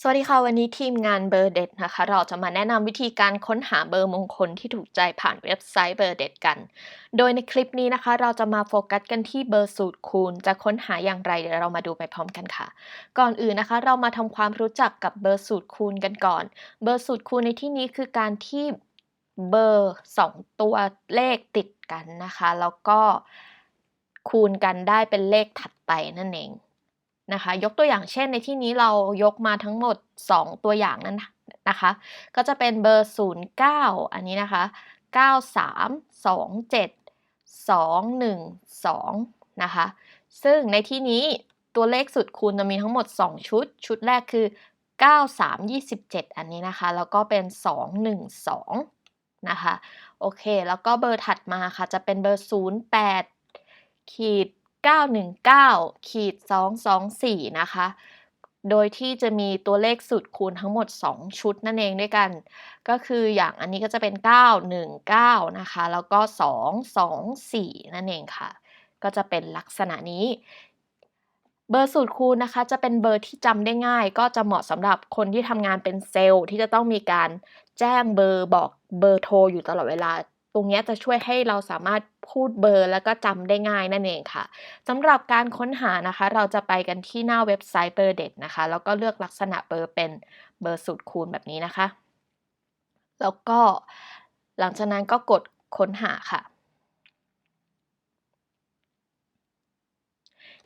สวัสดีค่ะ วันนี้ทีมงานเบอร์เด็ดนะคะ เราจะมาแนะนำวิธีการค้นหาเบอร์มงคลที่ถูกใจผ่านเว็บไซต์เบอร์เด็ดกัน โดยในคลิปนี้นะคะ เราจะมาโฟกัสกันที่เบอร์สูตรคูณ จะค้นหาอย่างไรเดี๋ยวเรามาดูไปพร้อมกันค่ะ ก่อนอื่นนะคะ เรามาทำความรู้จักกับเบอร์สูตรคูณกันก่อน เบอร์สูตรคูณในที่นี้คือการที่เบอร์สองตัวเลขติดกันนะคะ แล้วก็คูณกันได้เป็นเลขถัดไปนั่นเอง นะคะ ยกตัวอย่างเช่นในที่นี้เรายกมาทั้งหมด 2 ตัวอย่างนั้นนะคะ ก็จะเป็นเบอร์ 09 อันนี้นะคะ 9327 212 นะคะ ซึ่งในที่นี้ตัวเลขสุดคูณจะมีทั้งหมด 2 ชุด ชุดแรกคือ 9327 อันนี้นะคะ แล้วก็เป็น 212 นะคะ โอเค แล้วก็เบอร์ถัดมาค่ะ จะเป็นเบอร์ 08ขีด 919ขีด224 นะคะ โดยที่จะมีตัวเลขสุดคูณทั้งหมด 2 ชุดนั่นเองด้วยกัน ก็คืออย่างอันนี้ก็จะเป็น 919 นะคะ แล้วก็ 224 นั่นเองค่ะ ก็จะเป็นลักษณะนี้เบอร์สูตรคูณนะคะจะเป็นเบอร์ที่จำได้ง่าย ก็จะเหมาะสำหรับคนที่ทำงานเป็นเซลล์ ที่จะต้องมีการแจ้งเบอร์บอกเบอร์โทรอยู่ตลอดเวลา รงนี้จะช่วยให้เราสามารถพูดเบอร์แล้วก็จำได้ง่ายนั่นเองค่ะสำหรับการค้นหานะคะ เราจะไปกันที่หน้าเว็บไซต์เบอร์เด็ดนะคะ แล้วก็เลือกลักษณะเบอร์เป็นเบอร์สูตรคูณแบบนี้นะคะ แล้วก็หลังจากนั้นก็กดค้นหาค่ะ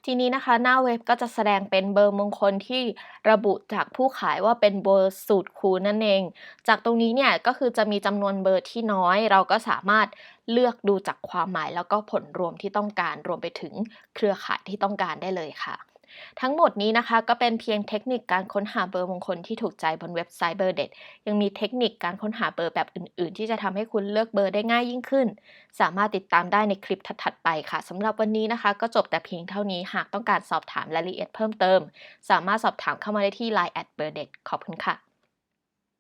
ทีนี้นะคะ หน้าเว็บก็จะแสดงเป็นเบอร์มงคลที่ระบุจากผู้ขายว่าเป็นเบอร์สูตรคูณนั่นเอง จากตรงนี้เนี่ยก็คือจะมีจำนวนเบอร์ที่น้อย เราก็สามารถเลือกดูจากความหมายแล้วก็ผลรวมที่ต้องการรวมไปถึงเครือข่ายที่ต้องการได้เลยค่ะ ทั้งหมดนี้นะคะก็เป็นเพียงเทคนิคการค้นหาเบอร์มงคลที่ถูกใจบนเว็บไซต์เบอร์เด็ด ยังมีเทคนิคการค้นหาเบอร์แบบอื่น ๆ ที่จะทำให้คุณเลือกเบอร์ได้ง่ายยิ่งขึ้น สามารถติดตามได้ในคลิปถัด ๆ ไปค่ะสำหรับวันนี้นะคะ ก็จบแต่เพียงเท่านี้หากต้องการสอบถามรายละเอียดเพิ่มเติม สามารถสอบถามเข้ามาได้ที่ Line เบอร์เด็ดขอบคุณค่ะ